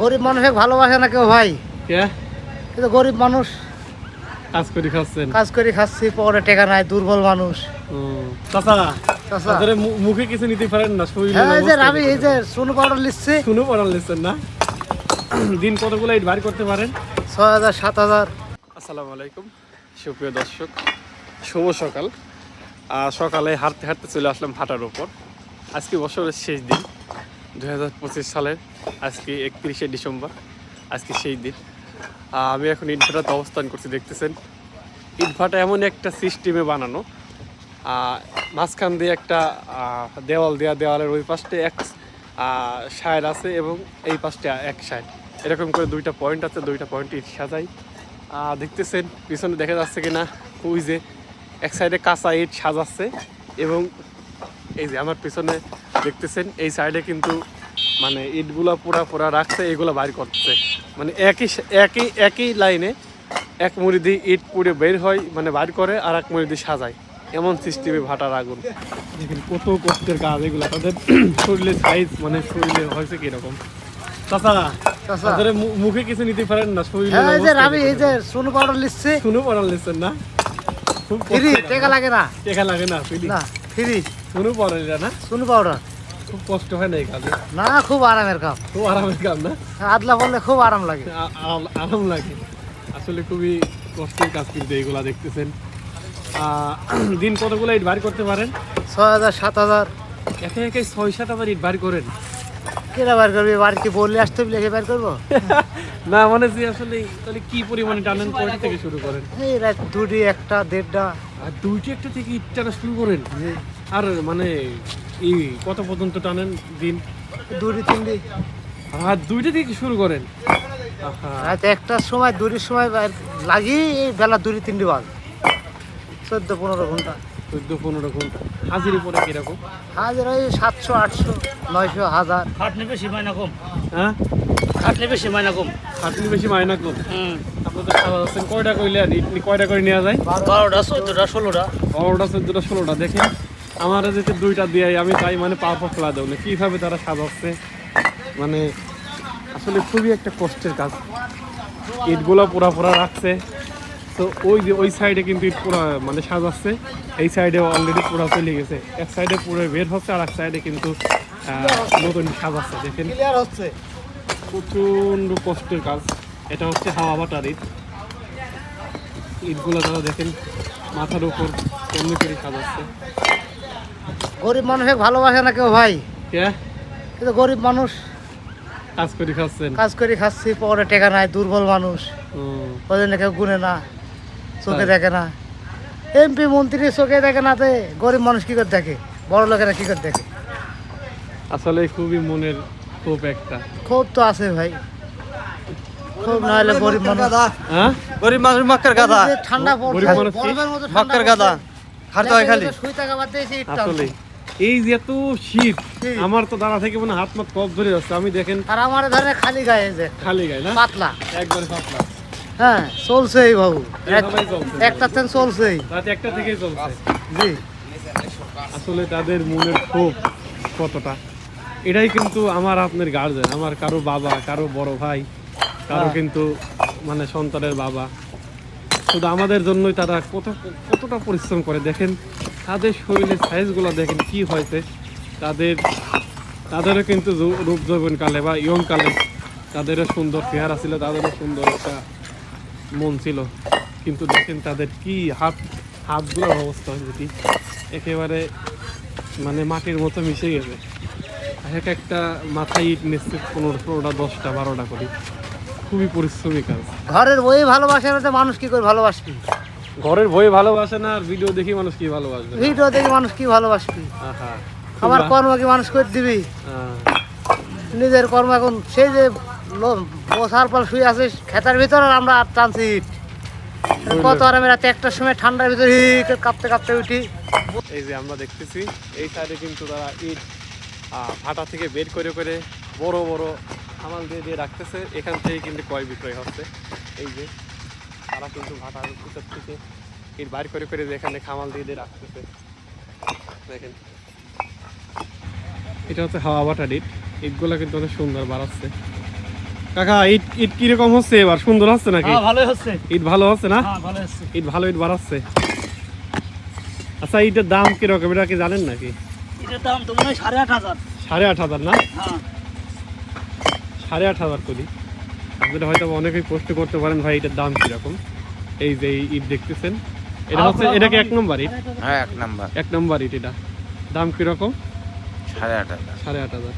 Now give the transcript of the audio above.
গরিব মানুষকে ভালোবাসে না কেউ ভাই? কিন্তু গরিব মানুষ। কাজ করে খাচ্ছেন? কাজ করে খাচ্ছি পরে টেকা নাই দুর্বল মানুষ। চাচা চাচা। মুখে কিছু নিতে পারেন না শরীরে হ্যাঁ এই যে আমি এই যে সোনু পাউডার লিখছি। শুনে পড়ান লিখছেন না? দিন কতগুলো ইট বার করতে পারেন? ছয় হাজার সাত হাজার। আসসালামু আলাইকুম সুপ্রিয় দর্শক শুভ সকাল। সকালে হাঁটতে হাঁটতে চলে আসলাম হাঁটার ওপর আজকে বছরের শেষ দিন। দু হাজার পঁচিশ সালের আজকে একত্রিশে ডিসেম্বর, আজকে সেই দিন। আমি এখন ইটভাটাতে অবস্থান করছি, দেখতেছেন। ইটভাটা এমন একটা সিস্টেমে বানানো মাঝখান দিয়ে একটা দেওয়াল দেওয়া দেওয়ালের ওই পাশে এক সাইড আছে এবং এই পাশটা এক সাইড। এরকম করে দুইটা পয়েন্ট আছে, দুইটা পয়েন্ট ইট সাজাই। দেখতেছেন, পিছনে দেখা যাচ্ছে কিনা, ওই যে এক সাইডে কাঁচা ইট সাজাচ্ছে এবং এই যে আমার পিছনে দেখতেছেন এই সাইডে কিন্তু মানে ইটগুলা পুরা পুরা রাখছে এগুলো বাইর করছে মানে একই একই একই লাইনে এক মুড়ি দিয়ে ইট পুড়ে বের হয় মানে বাইর করে আর এক মুড়ি দিয়ে সাজায়। এমন সিস্টেমে ভাটার আগুন। দেখেন কত কষ্টের কাজ এগুলো। তাদের শরীরে সাইজ মানে শরীরে হয়েছে কীরকম চাচা। তাদের মু- মুখে কিছু নিতে পারেন না শরীরে হ্যাঁ এই যে আমি এই যে সোনু পাউডার লিখছি। শুনে পড়ান লিখছেন না? খুব ফ্রি। টেকা লাগে না। টেকা লাগে না ফিলি না ফ্রি। শুনে পড়ান এটা না? সোনু পাউডার খুব কষ্ট হয় না এই কাজে? না খুব আরামের কাম। খুব আরামের কাজ না? আদলা বললে খুব আরাম লাগে। আরাম লাগে। আসলে খুবই কষ্টের কাজ কিন্তু এইগুলা দেখতেছেন। দিন কতগুলো ইট বার করতে পারেন? ছয় হাজার সাত হাজার। একে একে ছয় সাত আবার ইট ভারী করেন? বার করবি বাড়ি কি বললে আসতে হবে লেগে বার করব? না মানে যে আসলে তাহলে কি পরিমাণে টানেন কয়টা থেকে শুরু করেন? এই রাত দুটি একটা দেড়টা। আর দুইটি একটা থেকে ইট টানা শুরু করেন? আর মানে এই কত পর্যন্ত টানেন দিন? দুটি তিনটি। আর দুইটা থেকে শুরু করেন? রাত একটার সময় দুটির সময় বাইর- লাগি এই বেলা দুটি তিনটি বাজ। চোদ্দ পনেরো ঘণ্টা। চোদ্দ পনেরো ঘণ্টা। হাজিরি পরে কীরকম? হাজার ওই সাতশো আটশো নয়শো হাজার। খাটনি বেশি মাইনা কম। হ্যাঁ? খাটনি বেশি মাইনা কম। আপনি বেশি মাইনা কম? আপনাদের যাচ্ছেন কয়টা কইলে কয়টা করে নেওয়া যায়? বারোটা চোদ্দটা ষোলোটা। বারোটা চোদ্দটা ষোলোটা দেখেন। আমার যেতে দুইটা দিয়ে আমি তাই মানে পা পা ফেলা দেবো না। কীভাবে তারা সাজাচ্ছে মানে আসলে খুবই একটা কষ্টের কাজ। ইটগুলো পোড়া পোড়া রাখছে। তো ওই যে ওই সাইডে কিন্তু ইট পোড়া মানে সাজাচ্ছে। এই সাইডে অলরেডি পোড়া চলে গেছে। এক সাইডে পুরো বের হচ্ছে আর এক সাইডে কিন্তু নতুন সাজাচ্ছে। দেখেন প্রচণ্ড কষ্টের কাজ। এটা হচ্ছে হাওয়া বাটার ইট ইটগুলো তারা দেখেন মাথার উপর কেমনি করে সাজাচ্ছে। গরিব মানুষকে ভালোবাসে না কেউ ভাই? কিন্তু গরিব মানুষ। কাজ করে খাচ্ছেন। কাজ করে খাচ্ছি পরে টেকা নাই দুর্বল মানুষ। ওই কেউ গুনে না। চোখে তাই। দেখে না। এমপি মন্ত্রী চোখে দেখে না তে গরিব মানুষ কি করে দেখে? বড় লোকেরা কি করে দেখে? আসলে খুবই মনের খুব একটা। খুব তো আছে ভাই। খুব না হলে গরিব মানুষ হ্যাঁ? গরিব মানুষ মক্কার গাদা ঠান্ডা পড়ছে। গরিব মানুষ কি? বরফের মতো ঠান্ডা মক্কার গাদা খাটতে হয় খালি সুই টাকা বাদ দিয়ে এসে ইট টানছে। আসলে এই যে এত শীত শীত। আমার তো দাঁড়া থেকে মানে হাত মাত কপ ধরে যাচ্ছে। আমি দেখেন আর আমার ধরে খালি গায়ে যে খালি গায়ে না? পাতলা। একবারে পাতলা। হ্যাঁ চলছেই বাবু। একটা ট্রেন চলছেই একটা থেকেই চলছে। জি। আসলে তাদের মনের ক্ষোভ কতটা? এটাই কিন্তু আমার আপনার গার্জেন আমার কারও বাবা কারও বড় ভাই কারও হ্যাঁ। কিন্তু মানে সন্তানের বাবা। শুধু আমাদের জন্যই তারা কত কতটা পরিশ্রম করে। দেখেন তাদের শরীরের সাইজগুলো দেখেন কি হয়েছে। তাদের তাদেরও কিন্তু রূপ যৌবনকালে বা ইয়ং কালে তাদেরও সুন্দর চেহারা ছিল তাদেরও সুন্দর একটা মন ছিল। কিন্তু দেখেন তাদের কি হাত হাতগুলোর অবস্থা হয়েছে কি? একেবারে মানে মাটির মতো মিশে গেছে। এক একটা মাথায় ইট নিচ্ছে পনেরো ষোলোটা দশটা বারোটা করে। খুবই পরিশ্রমী কাজ। ঘরের বই ভালোবাসে না মানুষ কি করে ভালোবাসবি? ঘরের বই ভালোবাসে না আর ভিডিও দেখি মানুষ কি ভালোবাসবে? ভিডিও দেখি মানুষ কি ভালোবাসবি? আমার কর্ম কি মানুষ করে দিবি? নিজের কর্ম এখন সেই যে বসার পর শুয়ে আছিস খেতার ভিতর আর আমরা আর টানছি কত আরামে রাতে একটার সময় ঠান্ডার ভিতরে কাঁপতে কাঁপতে উঠি। এই যে আমরা দেখতেছি এই সাইডে কিন্তু তারা ইট ভাটা থেকে বের করে করে বড় বড় সামাল দিয়ে দিয়ে রাখতেছে। এখান থেকে কিন্তু ক্রয় বিক্রয় হচ্ছে? এই যে তারা কিন্তু ভাটার ভিতর থেকে ইট বাইর করে করে এখানে খামাল দিয়ে দিয়ে রাখতেছে। দেখেন। এটা হচ্ছে হাওয়া বাটার ইট। ইটগুলো কিন্তু অনেক সুন্দর বাড়াচ্ছে কাকা ইট ইট কীরকম হচ্ছে এবার? সুন্দর হচ্ছে নাকি? হ্যাঁ হচ্ছে। ইট ভালো হচ্ছে না? হ্যাঁ ভালো হচ্ছে। ইট ভালো ইট বাড়াচ্ছে আচ্ছা ইটের দাম কীরকম? এটা কি জানেন নাকি? এটার দাম তো মনে হয় সাড়ে আট হাজার। সাড়ে আট হাজার না? হ্যাঁ। সাড়ে আট হাজার করি। আপনারা হয়তো অনেকেই প্রশ্ন করতে পারেন ভাই এটার দাম কীরকম? এই যে এই ইট দেখতেছেন এটা হচ্ছে এটা কি এক নম্বর ইট হ্যাঁ এক নাম্বার। এক নম্বর ইট এটা। দাম কীরকম? সাড়ে আট হাজার। সাড়ে আট হাজার।